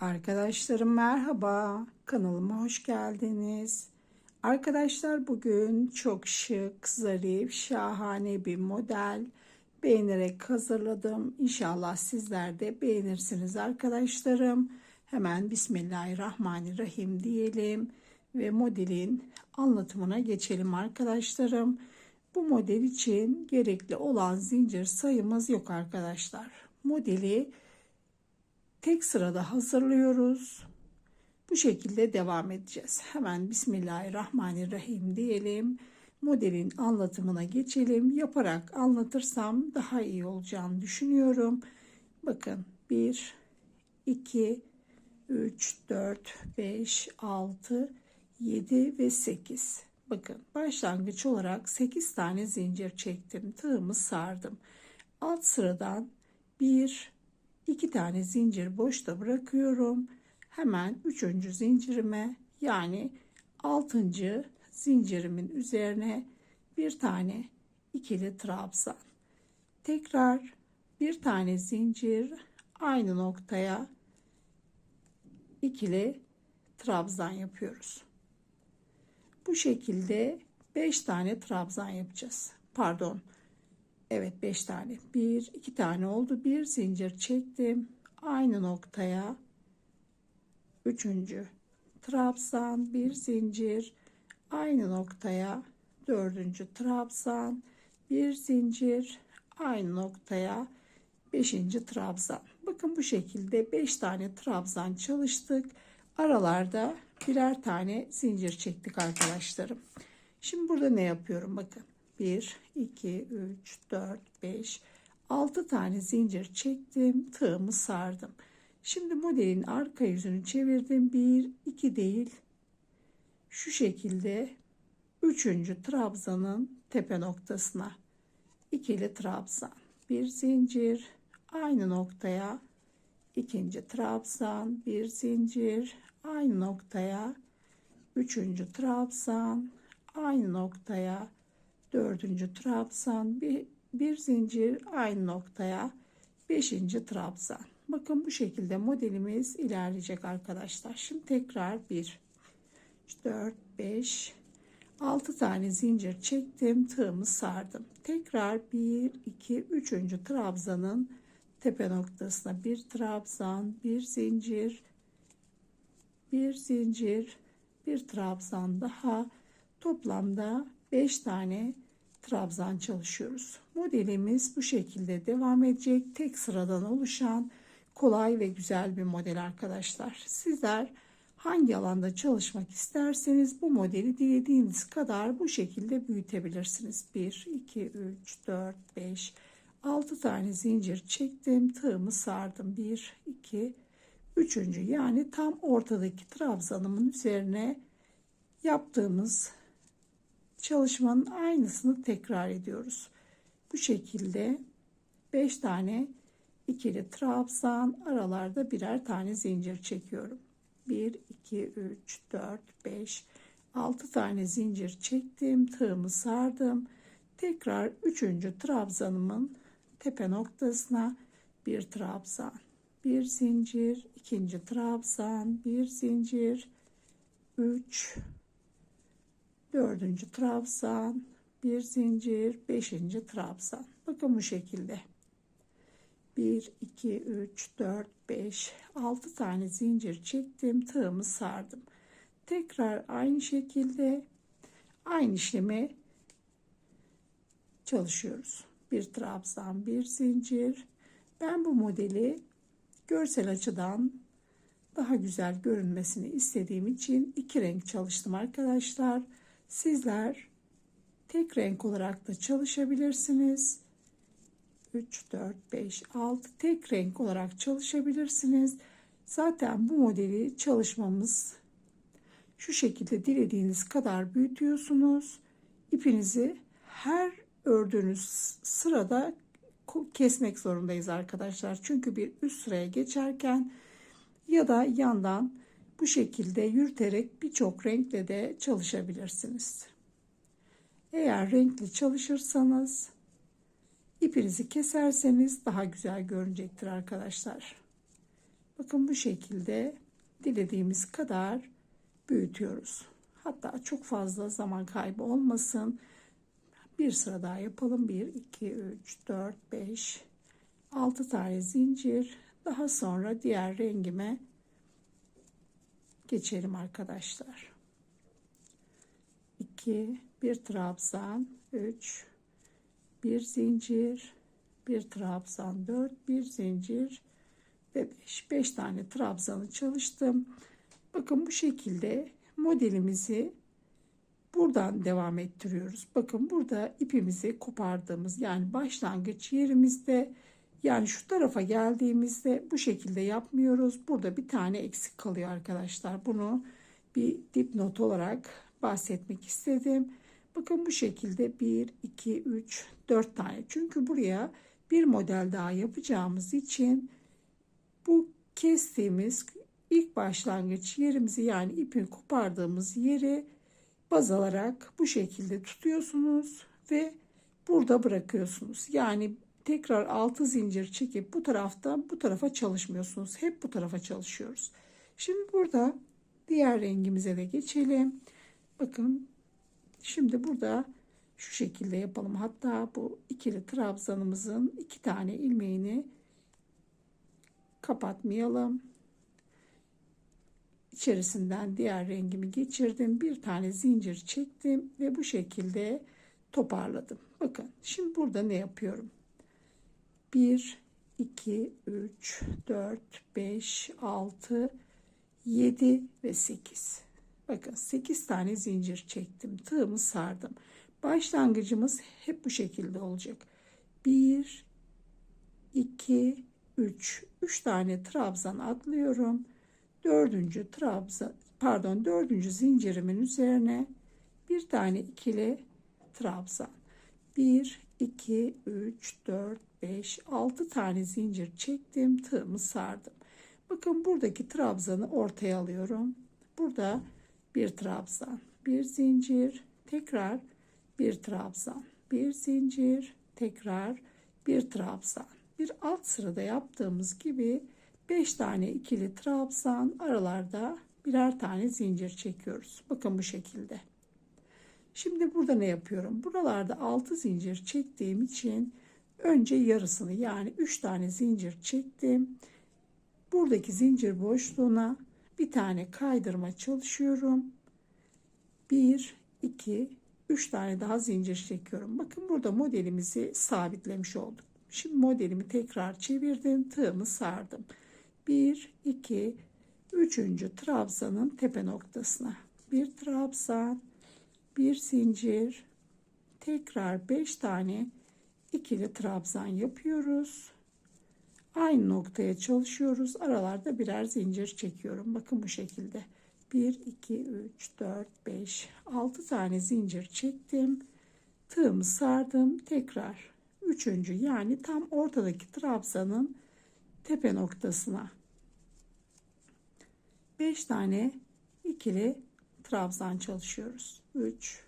Arkadaşlarım merhaba. Kanalıma hoş geldiniz. Arkadaşlar bugün çok şık, zarif, şahane bir model beğenerek hazırladım. İnşallah sizler de beğenirsiniz arkadaşlarım. Hemen Bismillahirrahmanirrahim diyelim ve modelin anlatımına geçelim arkadaşlarım. Bu model için gerekli olan zincir sayımız yok arkadaşlar. Modeli tek sırada hazırlıyoruz. Bu şekilde devam edeceğiz. Hemen Bismillahirrahmanirrahim diyelim. Modelin anlatımına geçelim. Yaparak anlatırsam daha iyi olacağını düşünüyorum. Bakın 1, 2, 3, 4, 5, 6, 7 ve 8. Bakın başlangıç olarak 8 tane zincir çektim. Tığımı sardım. Alt sıradan 1, 2 tane zincir boşta bırakıyorum. Hemen 3. zincirime yani 6. zincirimin üzerine bir tane ikili trabzan. Tekrar bir tane zincir aynı noktaya ikili trabzan yapıyoruz. Bu şekilde 5 tane trabzan yapacağız. Pardon. Evet 5 tane. 1 2 tane oldu. Bir zincir çektim. Aynı noktaya 3. trabzan, bir zincir aynı noktaya 4. trabzan, bir zincir aynı noktaya 5. trabzan. Bakın bu şekilde 5 tane trabzan çalıştık. Aralarda birer tane zincir çektik arkadaşlarım. Şimdi burada ne yapıyorum bakın. 1, 2, 3, 4, 5, 6 tane zincir çektim. Tığımı sardım. Şimdi modelin arka yüzünü çevirdim. 1, 2 değil. Şu şekilde 3. trabzanın tepe noktasına ikili trabzan. Bir zincir aynı noktaya ikinci trabzan, bir zincir aynı noktaya üçüncü trabzan, aynı noktaya dördüncü trabzan, bir, bir zincir aynı noktaya beşinci trabzan. Bakın bu şekilde modelimiz ilerleyecek arkadaşlar. Şimdi tekrar 1, 4, 5, 6 tane zincir çektim. Tığımı sardım. Tekrar 1, 2, 3. trabzanın tepe noktasına bir trabzan, bir zincir, bir zincir, bir trabzan daha. Toplamda 5 tane trabzan çalışıyoruz. Modelimiz bu şekilde devam edecek. Tek sıradan oluşan kolay ve güzel bir model arkadaşlar. Sizler hangi alanda çalışmak isterseniz bu modeli dilediğiniz kadar bu şekilde büyütebilirsiniz. 1, 2, 3, 4, 5, 6 tane zincir çektim. Tığımı sardım. 1, 2, 3. Yani tam ortadaki trabzanımın üzerine yaptığımız çalışmanın aynısını tekrar ediyoruz. Bu şekilde 5 tane ikili trabzan aralarda birer tane zincir çekiyorum. 1 2 3 4 5 6 tane zincir çektim tığımı sardım tekrar 3. trabzanımın tepe noktasına bir trabzan bir zincir ikinci trabzan bir zincir 3 dördüncü trabzan bir zincir beşinci trabzan bakın bu şekilde 1, 2, 3, 4, 5, 6 tane zincir çektim. Tığımı sardım. Tekrar aynı şekilde aynı işlemi çalışıyoruz. Bir trabzan, bir zincir. Ben bu modeli görsel açıdan daha güzel görünmesini istediğim için iki renk çalıştım arkadaşlar. Sizler tek renk olarak da çalışabilirsiniz. 3, 4, 5, 6 tek renk olarak çalışabilirsiniz. Zaten bu modeli çalışmamız şu şekilde dilediğiniz kadar büyütüyorsunuz. İpinizi her ördüğünüz sırada kesmek zorundayız arkadaşlar. Çünkü bir üst sıraya geçerken ya da yandan bu şekilde yürüterek birçok renkle de çalışabilirsiniz. Eğer renkli çalışırsanız İpinizi keserseniz daha güzel görünecektir arkadaşlar. Bakın bu şekilde dilediğimiz kadar büyütüyoruz. Hatta çok fazla zaman kaybı olmasın. Bir sıra daha yapalım. 1, 2, 3, 4, 5, 6 tane zincir. Daha sonra diğer rengime geçelim arkadaşlar. 2, bir trabzan, 3, bir zincir, bir trabzan, 4, bir zincir ve 5. 5 tane trabzanı çalıştım. Bakın bu şekilde modelimizi buradan devam ettiriyoruz. Bakın burada ipimizi kopardığımız yani başlangıç yerimizde yani şu tarafa geldiğimizde bu şekilde yapmıyoruz. Burada bir tane eksik kalıyor arkadaşlar. Bunu bir dipnot olarak bahsetmek istedim. Bakın bu şekilde 1, 2, 3, 4 tane. Çünkü buraya bir model daha yapacağımız için bu kestiğimiz ilk başlangıç yerimizi yani ipin kopardığımız yeri baz alarak bu şekilde tutuyorsunuz ve burada bırakıyorsunuz. Yani tekrar 6 zincir çekip bu taraftan bu tarafa çalışmıyorsunuz. Hep bu tarafa çalışıyoruz. Şimdi burada diğer rengimize de geçelim. Bakın şimdi burada şu şekilde yapalım. Hatta bu ikili trabzanımızın iki tane ilmeğini kapatmayalım. İçerisinden diğer rengimi geçirdim. Bir tane zincir çektim ve bu şekilde toparladım. Bakın şimdi burada ne yapıyorum? 1, 2, 3, 4, 5, 6, 7 ve 8. Bakın 8 tane zincir çektim. Tığımı sardım. Başlangıcımız hep bu şekilde olacak. 1, 2, 3. 3 tane trabzan atlıyorum. Dördüncü trabzan pardon dördüncü zincirimin üzerine bir tane ikili trabzan. 1, 2, 3, 4, 5, 6 tane zincir çektim. Tığımı sardım. Bakın buradaki trabzanı ortaya alıyorum. Burada bir trabzan, bir zincir, tekrar bir trabzan, bir zincir, tekrar bir trabzan. Bir alt sırada yaptığımız gibi 5 tane ikili trabzan aralarda birer tane zincir çekiyoruz. Bakın bu şekilde. Şimdi burada ne yapıyorum? Buralarda 6 zincir çektiğim için önce yarısını yani 3 tane zincir çektim. Buradaki zincir boşluğuna bir tane kaydırma çalışıyorum. 1 2 3 tane daha zincir çekiyorum. Bakın burada modelimizi sabitlemiş olduk. Şimdi modelimi tekrar çevirdim. Tığımı sardım. 1 2 3. trabzanın tepe noktasına bir trabzan, bir zincir, tekrar 5 tane ikili trabzan yapıyoruz. Aynı noktaya çalışıyoruz. Aralarda birer zincir çekiyorum. Bakın bu şekilde. 1, 2, 3, 4, 5, 6 tane zincir çektim. Tığımı sardım. Tekrar üçüncü yani tam ortadaki trabzanın tepe noktasına 5 tane ikili trabzan çalışıyoruz. 3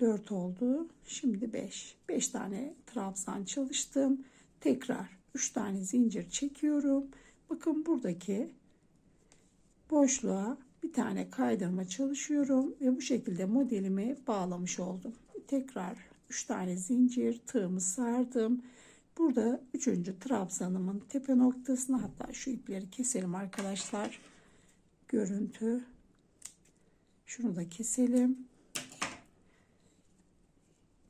4 oldu. Şimdi 5. 5 tane trabzan çalıştım. Tekrar 3 tane zincir çekiyorum. Bakın buradaki boşluğa bir tane kaydırma çalışıyorum ve bu şekilde modelimi bağlamış oldum. Tekrar 3 tane zincir tığımı sardım. Burada 3. trabzanımın tepe noktasına hatta şu ipleri keselim arkadaşlar. Görüntü. Şunu da keselim.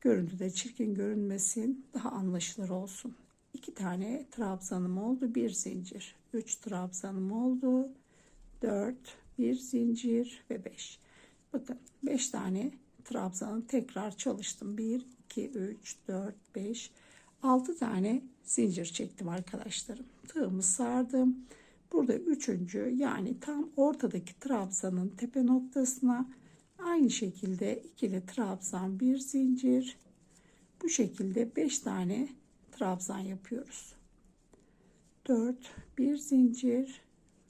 Görüntüde çirkin görünmesin. Daha anlaşılır olsun. 2 tane trabzanım oldu. Bir zincir. 3 trabzanım oldu. 4 bir zincir ve 5. Bakın 5 tane trabzanı tekrar çalıştım. 1 2 3 4 5 6 tane zincir çektim arkadaşlarım. Tığımı sardım. Burada üçüncü yani tam ortadaki trabzanın tepe noktasına aynı şekilde ikili trabzan bir zincir bu şekilde 5 tane trabzan yapıyoruz. 4 bir zincir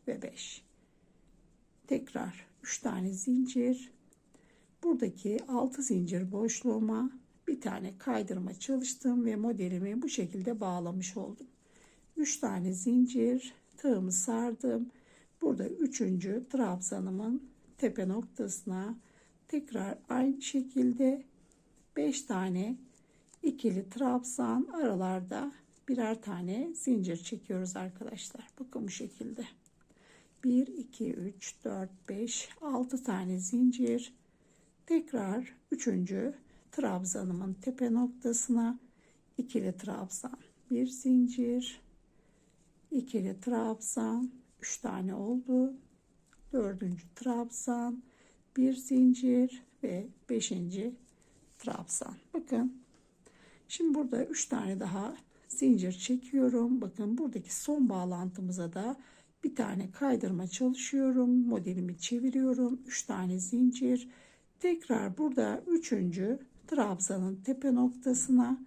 ve 5 tekrar 3 tane zincir buradaki 6 zincir boşluğuma bir tane kaydırma çalıştım ve modelimi bu şekilde bağlamış oldum. 3 tane zincir tığımı sardım. Burada üçüncü trabzanımın tepe noktasına tekrar aynı şekilde 5 tane ikili trabzan aralarda birer tane zincir çekiyoruz arkadaşlar. Bakın bu şekilde. 1 2 3 4 5 6 tane zincir tekrar üçüncü trabzanımın tepe noktasına ikili trabzan bir zincir ikili trabzan 3 tane oldu dördüncü trabzan bir zincir ve beşinci trabzan. Bakın şimdi burada 3 tane daha zincir çekiyorum. Bakın buradaki son bağlantımıza da bir tane kaydırma çalışıyorum modelimi çeviriyorum. 3 tane zincir. Tekrar burada üçüncü trabzanın tepe noktasına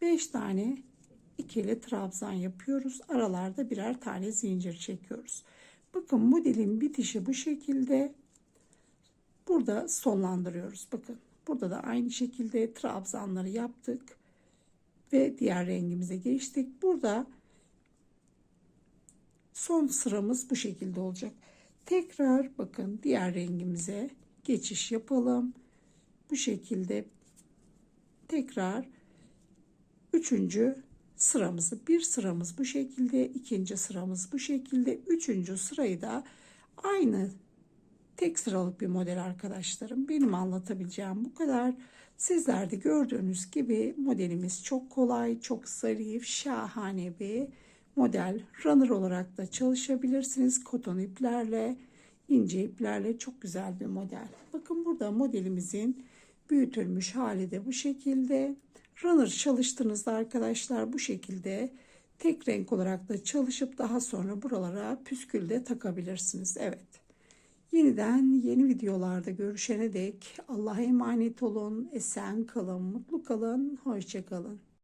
5 tane ikili trabzan yapıyoruz. Aralarda birer tane zincir çekiyoruz. Bakın modelin bitişi bu şekilde burada sonlandırıyoruz bakın burada da aynı şekilde trabzanları yaptık ve diğer rengimize geçtik burada son sıramız bu şekilde olacak. Tekrar bakın diğer rengimize geçiş yapalım. Bu şekilde tekrar üçüncü sıramızı bir sıramız bu şekilde ikinci sıramız bu şekilde üçüncü sırayı da aynı tek sıralık bir model arkadaşlarım benim anlatabileceğim bu kadar sizler de gördüğünüz gibi modelimiz çok kolay çok zarif şahane bir model runner olarak da çalışabilirsiniz. Koton iplerle, ince iplerle çok güzel bir model. Bakın burada modelimizin büyütülmüş hali de bu şekilde. Runner çalıştığınızda arkadaşlar bu şekilde tek renk olarak da çalışıp daha sonra buralara püskül de takabilirsiniz. Evet. Yeniden yeni videolarda görüşene dek Allah'a emanet olun. Esen kalın, mutlu kalın, hoşça kalın.